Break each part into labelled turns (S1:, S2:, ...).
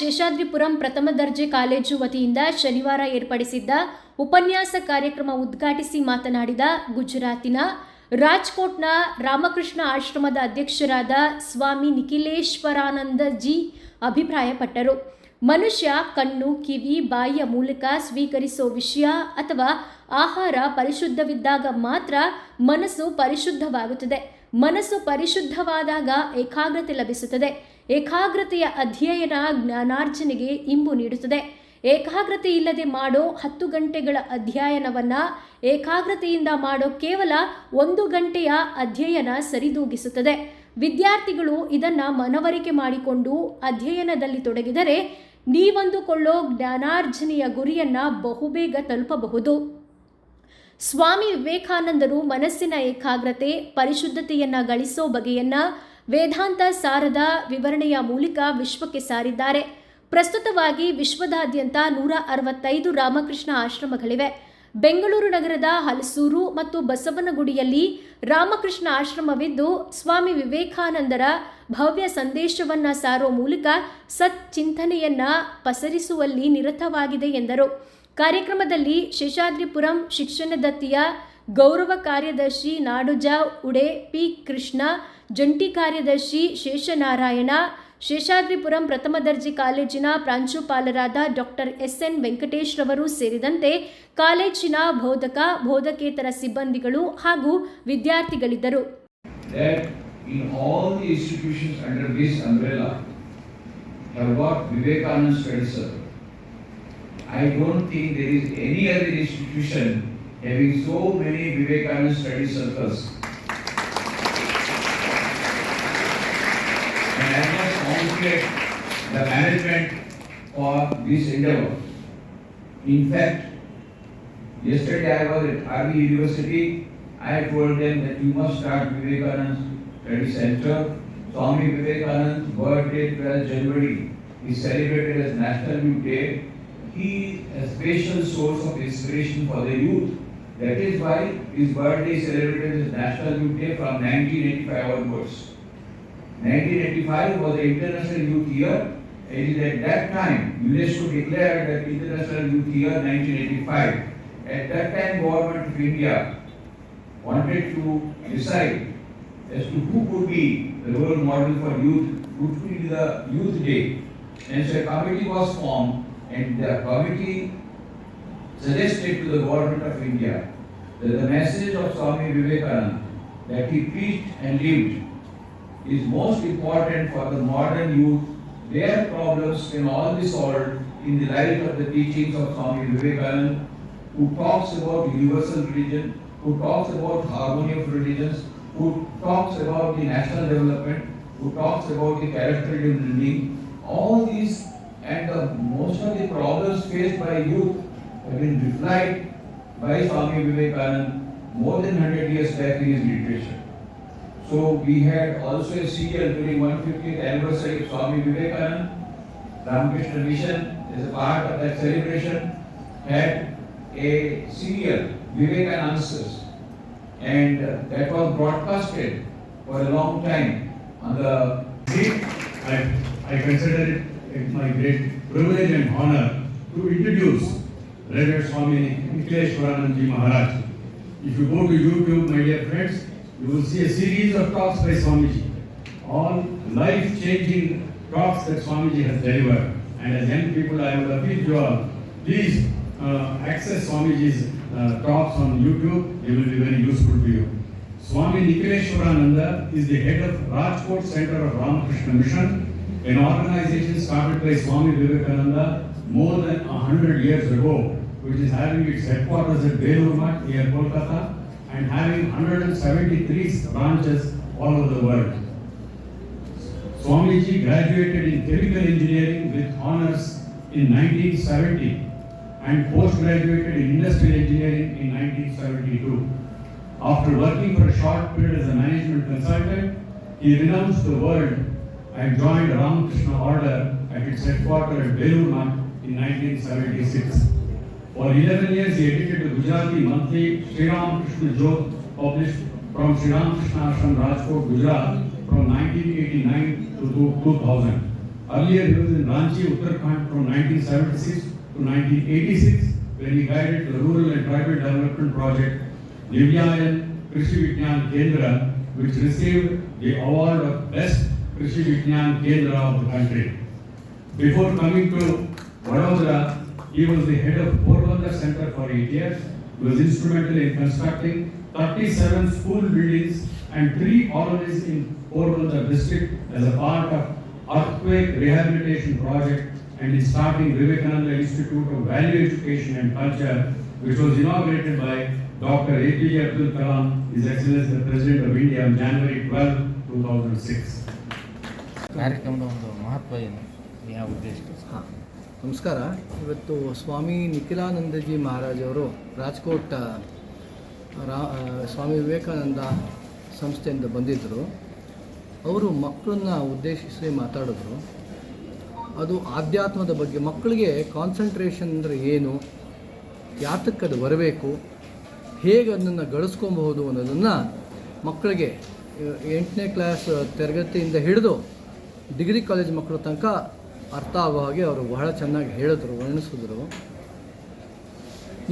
S1: ಶೇಷಾದ್ರಿಪುರಂ ಪ್ರಥಮ ದರ್ಜೆ ಕಾಲೇಜು ವತಿಯಿಂದ ಶನಿವಾರ ಏರ್ಪಡಿಸಿದ್ದ ಉಪನ್ಯಾಸ ಕಾರ್ಯಕ್ರಮ ಉದ್ಘಾಟಿಸಿ ಮಾತನಾಡಿದ ಗುಜರಾತಿನ ರಾಜ್ಕೋಟ್ನ ರಾಮಕೃಷ್ಣ ಆಶ್ರಮದ ಅಧ್ಯಕ್ಷರಾದ ಸ್ವಾಮಿ ನಿಖಿಲೇಶ್ವರಾನಂದ ಜಿ ಅಭಿಪ್ರಾಯಪಟ್ಟರು. ಮನುಷ್ಯ ಕಣ್ಣು, ಕಿವಿ, ಬಾಯಿಯ ಮೂಲಕ ಸ್ವೀಕರಿಸೋ ವಿಷಯ ಅಥವಾ ಆಹಾರ ಪರಿಶುದ್ಧವಿದ್ದಾಗ ಮಾತ್ರ ಮನಸ್ಸು ಪರಿಶುದ್ಧವಾಗುತ್ತದೆ. ಮನಸ್ಸು ಪರಿಶುದ್ಧವಾದಾಗ ಏಕಾಗ್ರತೆ ಲಭಿಸುತ್ತದೆ. ಏಕಾಗ್ರತೆಯ ಅಧ್ಯಯನ ಜ್ಞಾನಾರ್ಜನೆಗೆ ಇಂಬು ನೀಡುತ್ತದೆ. ಏಕಾಗ್ರತೆ ಇಲ್ಲದೆ ಮಾಡೋ ಹತ್ತು ಗಂಟೆಗಳ ಅಧ್ಯಯನವನ್ನ ಏಕಾಗ್ರತೆಯಿಂದ ಮಾಡೋ ಕೇವಲ ಒಂದು ಗಂಟೆಯ ಅಧ್ಯಯನ ಸರಿದೂಗಿಸುತ್ತದೆ. ವಿದ್ಯಾರ್ಥಿಗಳು ಇದನ್ನು ಮನವರಿಕೆ ಮಾಡಿಕೊಂಡು ಅಧ್ಯಯನದಲ್ಲಿ ತೊಡಗಿದರೆ ನೀವಂದುಕೊಳ್ಳೋ ಜ್ಞಾನಾರ್ಜನೆಯ ಗುರಿಯನ್ನ ಬಹುಬೇಗ ತಲುಪಬಹುದು. ಸ್ವಾಮಿ ವಿವೇಕಾನಂದರು ಮನಸ್ಸಿನ ಏಕಾಗ್ರತೆ, ಪರಿಶುದ್ಧತೆಯನ್ನು ಗಳಿಸೋ ಬಗೆಯನ್ನ ವೇದಾಂತ ಸಾರದ ವಿವರಣೆಯ ಮೂಲಕ ವಿಶ್ವಕ್ಕೆ ಸಾರಿದ್ದಾರೆ. ಪ್ರಸ್ತುತವಾಗಿ ವಿಶ್ವದಾದ್ಯಂತ ನೂರ ಅರವತ್ತೈದು ರಾಮಕೃಷ್ಣ ಆಶ್ರಮಗಳಿವೆ. ಬೆಂಗಳೂರು ನಗರದ ಹಲಸೂರು ಮತ್ತು ಬಸವನಗುಡಿಯಲ್ಲಿ ರಾಮಕೃಷ್ಣ ಆಶ್ರಮವಿದ್ದು, ಸ್ವಾಮಿ ವಿವೇಕಾನಂದರ ಭವ್ಯ ಸಂದೇಶವನ್ನ ಸಾರೋ ಮೂಲಕ ಸತ್ ಚಿಂತನೆಯನ್ನ ಪಸರಿಸುವಲ್ಲಿ ನಿರತವಾಗಿದೆ ಎಂದರು. ಕಾರ್ಯಕ್ರಮದಲ್ಲಿ ಶೇಷಾದ್ರಿಪುರಂ ಶಿಕ್ಷಣ ದತ್ತಿಯ ಗೌರವ ಕಾರ್ಯದರ್ಶಿ ನಾಡುಜ ಉಡೆ ಪಿ ಕೃಷ್ಣ, ಜಂಟಿ ಕಾರ್ಯದರ್ಶಿ ಶೇಷನಾರಾಯಣ, ಶೇಷಾದ್ರಿಪುರಂ ಪ್ರಥಮ ದರ್ಜೆ ಕಾಲೇಜಿನ ಪ್ರಾಂಶುಪಾಲರಾದ ಡಾಕ್ಟರ್ ಎಸ್ಎನ್ ವೆಂಕಟೇಶ್ ರವರು ಸೇರಿದಂತೆ ಕಾಲೇಜಿನ ಬೋಧಕ, ಬೋಧಕೇತರ ಸಿಬ್ಬಂದಿಗಳು ಹಾಗೂ ವಿದ್ಯಾರ್ಥಿಗಳಿದ್ದರು.
S2: Vivekananda having so many Vivekananda Study Circles. And I must congratulate the management for this endeavor. In fact, Yesterday I was at RV University, I told them that you must start Vivekananda Study Center. Swami Vivekananda's birthday, 12th January, is celebrated as National Youth Day. He is a special source of inspiration for the youth. That is why his birthday is celebrated as National Youth Day from 1985 onwards. 1985 was the International Youth Year. It is at that time UNESCO declared that International Youth Year 1985. At that time, government of India wanted to decide as to who could be the role model for youth, who could be the youth day. And so a committee was formed and the committee suggested to the government of India that the message of Swami Vivekananda that he preached and lived is most important for the modern youth. Their problems can all be solved in the light of the teachings of Swami Vivekananda, who talks about universal religion, who talks about harmony of religions, who talks about the national development, who talks about the character building. All these and the, most of the problems faced by youth have been replied by Swami Vivekananda more than 100 years back in his literature. So we had also a serial during 150th anniversary of Swami Vivekananda. Ramakrishna Mission as a part of that celebration had a serial Vivekananda Answers and uh, that was broadcasted for a long time on the
S3: I, I consider it my great privilege and honor to introduce Reverend Swami Nikhileshwaranand Maharaj. If you go to YouTube, my dear friends, you will see a series of talks by Swamiji. All life-changing talks that Swamiji has delivered. And as young people, I would appeal to all, please uh, access Swamiji's uh, talks on YouTube. They will be very useful to you. Swami Nikhileshwarananda is the head of Rajkot Center of Ramakrishna Mission, an organization started by Swami Vivekananda more than a hundred years ago, which is having its headquarters at Belur Math near Kolkata and having 173 branches all over the world. Swamiji graduated in chemical engineering with honors in 1970 and postgraduated in industrial engineering in 1972. After working for a short period as a management consultant, he renounced the world and joined Ramakrishna Order at its headquarters at Belur in 1976. For 11 years, he edited the Gujarati monthly Sri Ramakrishna Jyot, published from Sri Ramakrishna Ashram, Rajkot, Gujarat, from 1989 to 2000. Earlier, he was in Ranchi, Uttarakhand from 1976 to 1986, where he guided the rural and tribal development project Divyayan Krishi Vignan Kendra, which received the award of Best Krishi Vignan Kendra of the country. Before coming to Vadodara, he was the head of Porbandar Center for eight years. He was instrumental in constructing 37 school buildings and three colonies in Porbandar district as a part of earthquake rehabilitation project and in starting Vivekananda Institute of Value Education and Culture, which was inaugurated by Dr. APJ Abdul Kalam, His Excellency the President of India on January 12, 2006.
S4: ಕಾರ್ಯಕ್ರಮದ ಒಂದು ಮಹತ್ವ ಏನು ಯಾವ ಉದ್ದೇಶಕ್ಕೆ
S5: ಹಾಂ ನಮಸ್ಕಾರ. ಇವತ್ತು ಸ್ವಾಮಿ ನಿಖಿಲಾನಂದಜಿ ಮಹಾರಾಜವರು ರಾಜ್ಕೋಟ್ ರಾ ಸ್ವಾಮಿ ವಿವೇಕಾನಂದ ಸಂಸ್ಥೆಯಿಂದ ಬಂದಿದ್ದರು. ಅವರು ಮಕ್ಕಳನ್ನ ಉದ್ದೇಶಿಸಿ ಮಾತಾಡಿದ್ರು. ಅದು ಆಧ್ಯಾತ್ಮದ ಬಗ್ಗೆ, ಮಕ್ಕಳಿಗೆ ಕಾನ್ಸಂಟ್ರೇಷನ್ ಅಂದರೆ ಏನು, ಯಾತಕ್ಕೆ ಅದು ಬರಬೇಕು, ಹೇಗೆ ಅದನ್ನು ಗಳಿಸ್ಕೊಬಹುದು ಅನ್ನೋದನ್ನು ಮಕ್ಕಳಿಗೆ ಎಂಟನೇ ಕ್ಲಾಸ್ ತರಗತಿಯಿಂದ ಹಿಡಿದು ಡಿಗ್ರಿ ಕಾಲೇಜ್ ಮಕ್ಕಳ ತನಕ ಅರ್ಥ ಆಗೋ ಹಾಗೆ ಅವರು ಬಹಳ ಚೆನ್ನಾಗಿ ಹೇಳಿದ್ರು, ವರ್ಣಿಸಿದ್ರು.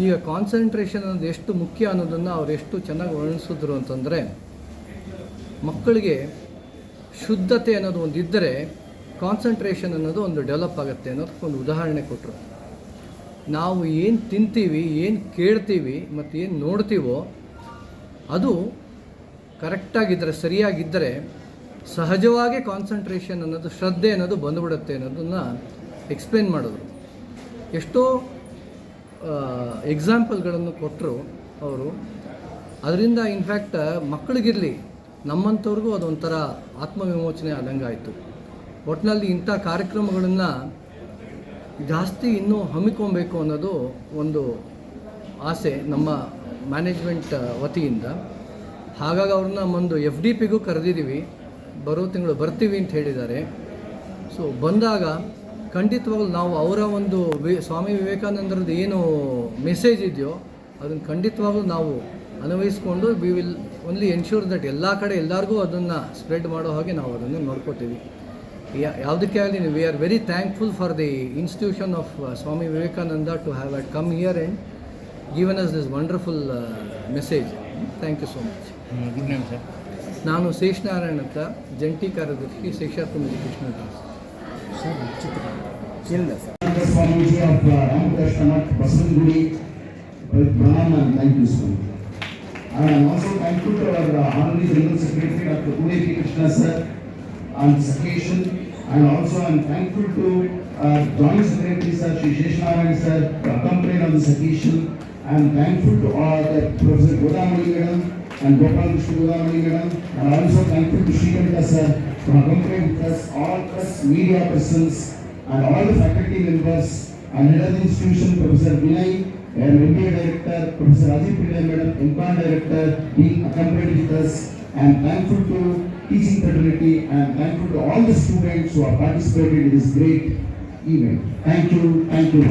S5: ಈಗ ಕಾನ್ಸಂಟ್ರೇಷನ್ ಅನ್ನೋದು ಎಷ್ಟು ಮುಖ್ಯ ಅನ್ನೋದನ್ನು ಅವ್ರು ಎಷ್ಟು ಚೆನ್ನಾಗಿ ವರ್ಣಿಸಿದ್ರು ಅಂತಂದರೆ, ಮಕ್ಕಳಿಗೆ ಶುದ್ಧತೆ ಅನ್ನೋದು ಒಂದು ಇದ್ದರೆ ಕಾನ್ಸಂಟ್ರೇಷನ್ ಅನ್ನೋದು ಒಂದು ಡೆವಲಪ್ ಆಗುತ್ತೆ ಅನ್ನೋದಕ್ಕೆ ಒಂದು ಉದಾಹರಣೆ ಕೊಟ್ಟರು ನಾವು ಏನು ತಿಂತೀವಿ, ಏನು ಕೇಳ್ತೀವಿ ಮತ್ತು ಏನು ನೋಡ್ತೀವೋ, ಅದು ಕರೆಕ್ಟಾಗಿದ್ದರೆ ಸರಿಯಾಗಿದ್ದರೆ ಸಹಜವಾಗಿ ಕಾನ್ಸಂಟ್ರೇಷನ್ ಅನ್ನೋದು, ಶ್ರದ್ಧೆ ಅನ್ನೋದು ಬಂದುಬಿಡುತ್ತೆ ಅನ್ನೋದನ್ನು ಎಕ್ಸ್ಪ್ಲೇನ್ ಮಾಡಿದ್ರು. ಎಷ್ಟೋ ಎಕ್ಸಾಂಪಲ್ಗಳನ್ನು ಕೊಟ್ಟರು ಅವರು. ಅದರಿಂದ ಇನ್ಫ್ಯಾಕ್ಟ್ ಮಕ್ಕಳಿಗಿರಲಿ, ನಮ್ಮಂಥವ್ರಿಗೂ ಅದೊಂಥರ ಆತ್ಮವಿಮೋಚನೆ ಆದಂಗೆ ಆಯಿತು ಒಟ್ಟಿನಲ್ಲಿ ಇಂಥ ಕಾರ್ಯಕ್ರಮಗಳನ್ನು ಜಾಸ್ತಿ ಇನ್ನೂ ಹಮ್ಮಿಕೊಬೇಕು ಅನ್ನೋದು ಒಂದು ಆಸೆ ನಮ್ಮ ಮ್ಯಾನೇಜ್ಮೆಂಟ್ ವತಿಯಿಂದ. ಹಾಗಾಗಿ ಅವ್ರನ್ನ ಒಂದು ಎಫ್ ಡಿ ಪಿಗೂ ಕರೆದಿದ್ದೀವಿ. ಬರೋ ತಿಂಗಳು ಬರ್ತೀವಿ ಅಂತ ಹೇಳಿದ್ದಾರೆ. ಸೊ ಬಂದಾಗ ಖಂಡಿತವಾಗ್ಲೂ ನಾವು ಅವರ ಒಂದು ವಿ, ಸ್ವಾಮಿ ವಿವೇಕಾನಂದರದ್ದು ಏನು ಮೆಸೇಜ್ ಇದೆಯೋ ಅದನ್ನು ಖಂಡಿತವಾಗ್ಲೂ ನಾವು ಅನ್ವಯಿಸ್ಕೊಂಡು we will only ensure that ಎಲ್ಲ ಕಡೆ ಎಲ್ಲರಿಗೂ ಅದನ್ನು ಸ್ಪ್ರೆಡ್ ಮಾಡೋ ಹಾಗೆ ನಾವು ಅದನ್ನು ನೋಡ್ಕೋತೀವಿ. ಯಾವುದಕ್ಕೆ ಆಗಲಿ we are very thankful for the institution of Swami Vivekananda to have at come here and given us this wonderful message thank you so much
S4: good name sir.
S5: ನಾನು ಶೇಷನಾರಾಯಣ್ ಅಂತ ಜಂಟಿ ಕಾರ್ಯದರ್ಶಿ ಶೇಷಾರ್ಪಣ ಎಜುಕೇಷನಲ್ ಟ್ರಸ್ಟ್
S6: Swamiji ಇಲ್ಲ uh, Ramakrishna Math, Basanguri, with Pranam and thank you. And also thankful to our uh, Honorary General Secretary Dr. Uday P. Krishna sir on this occasion. And also I'm thankful to uh, Joint Secretary Sir Shri Sheshnarayan sir to accompany on this occasion. I'm thankful to all the Professor Godamani Madam and Gopal Krishna Godamani Madam. And also thankful to Srikanita sir for accompanying with us, all press, media persons and all the faculty members and head of the institution, Professor Vinay, and MBA Director, Professor Ajit Pillai Madam, MCON Director, being accompanied with us. And thankful to teaching fraternity and thankful to all the students who have participated in this great event. Thank you, thank you.